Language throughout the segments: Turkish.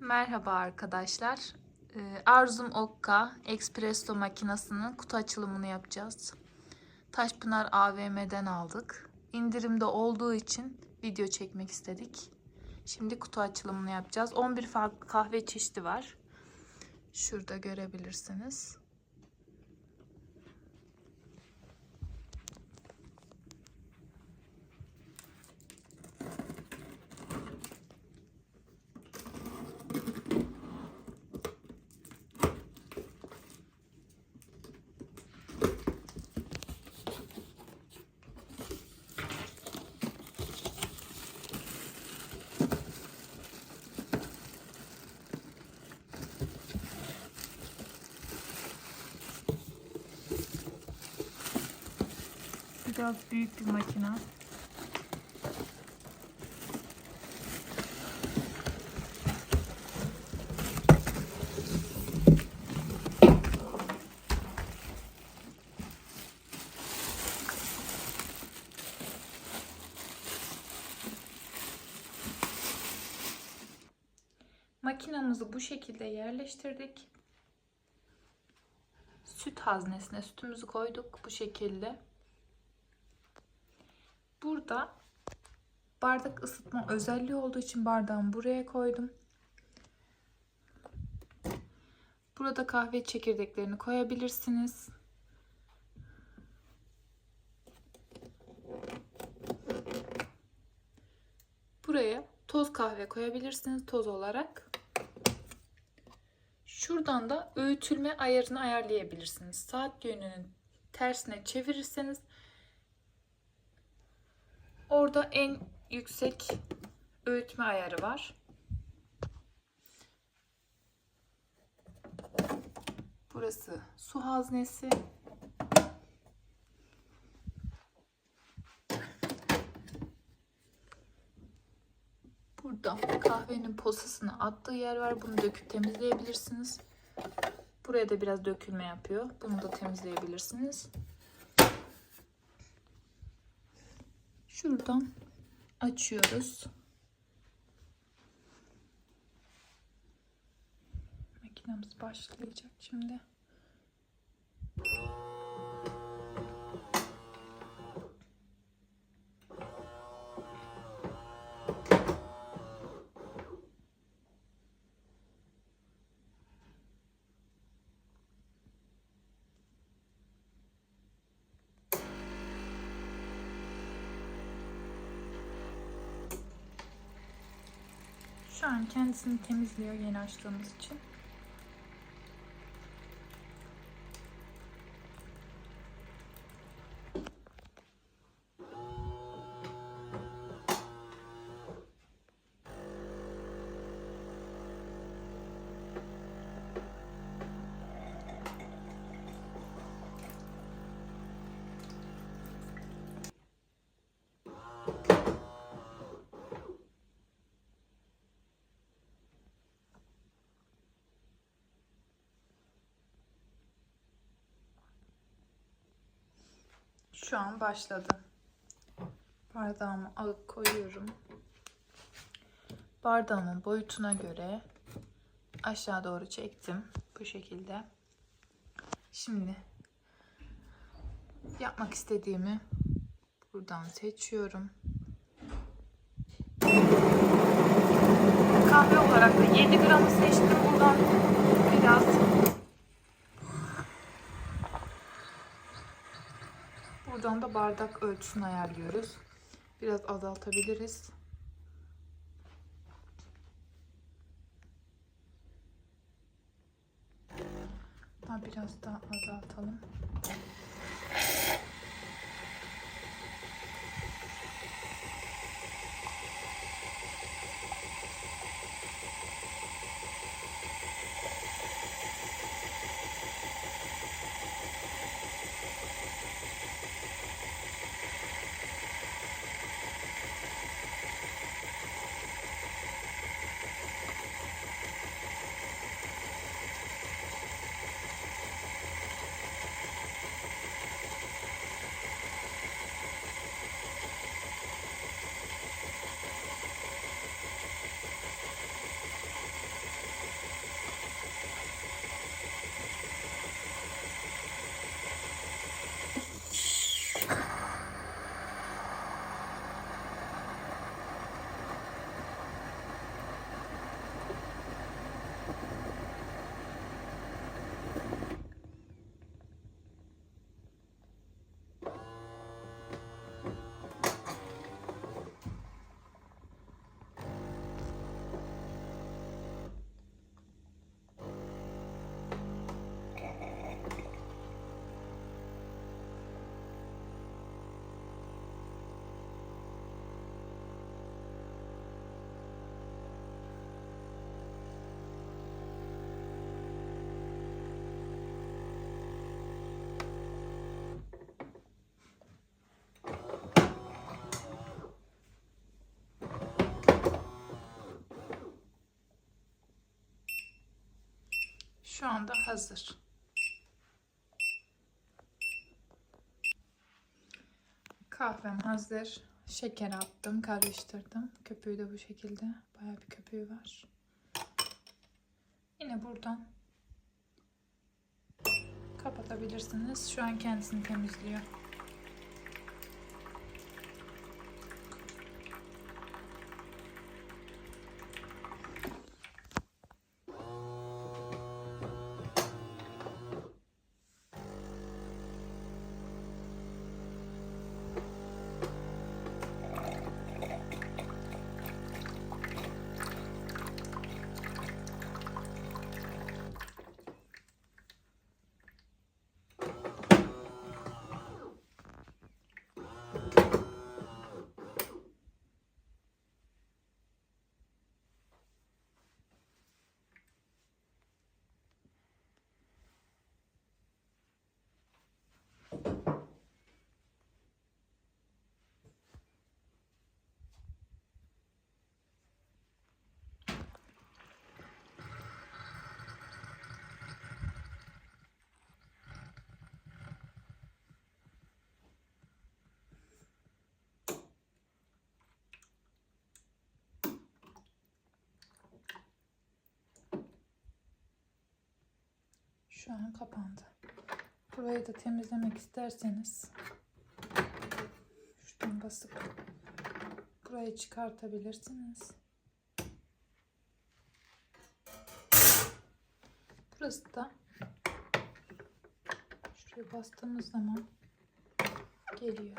Merhaba arkadaşlar. Ee, Arzum Okka Espresso makinesinin kutu açılımını yapacağız. Taşpınar AVM'den aldık. İndirimde olduğu için video çekmek istedik. Şimdi kutu açılımını yapacağız. 11 farklı kahve çeşidi var. Şurada görebilirsiniz. Biraz büyük bir makine. Makinamızı bu şekilde yerleştirdik. Süt haznesine sütümüzü koyduk bu şekilde. Burada bardak ısıtma özelliği olduğu için bardağımı buraya koydum. Burada kahve çekirdeklerini koyabilirsiniz. Buraya toz kahve koyabilirsiniz toz olarak. Şuradan da öğütülme ayarını ayarlayabilirsiniz. Saat yönünün tersine çevirirseniz Orada en yüksek öğütme ayarı var. Burası su haznesi. Burada kahvenin posasını attığı yer var. Bunu döküp temizleyebilirsiniz. Buraya da biraz dökülme yapıyor. Bunu da temizleyebilirsiniz. Şuradan açıyoruz. Makinemiz başlayacak şimdi. An kendisini temizliyor yeni açtığımız için. Şu an başladı. Bardağımı alıp koyuyorum. Bardağımın boyutuna göre aşağı doğru çektim. Bu şekilde. Şimdi yapmak istediğimi buradan seçiyorum. Kahve olarak da 7 gramı seçtim. Buradan biraz Buradan da bardak ölçüsünü ayarlıyoruz. Biraz azaltabiliriz. Ha, biraz daha azaltalım. Şu anda hazır. Kahvem hazır. Şeker attım, karıştırdım. Köpüğü de bu şekilde. Bayağı bir köpüğü var. Yine buradan kapatabilirsiniz. Şu an kendisini temizliyor. Şu an kapandı. Burayı da temizlemek isterseniz şuradan basıp burayı çıkartabilirsiniz. Burası da şuraya bastığımız zaman geliyor.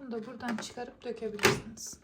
Bunu da buradan çıkarıp dökebilirsiniz.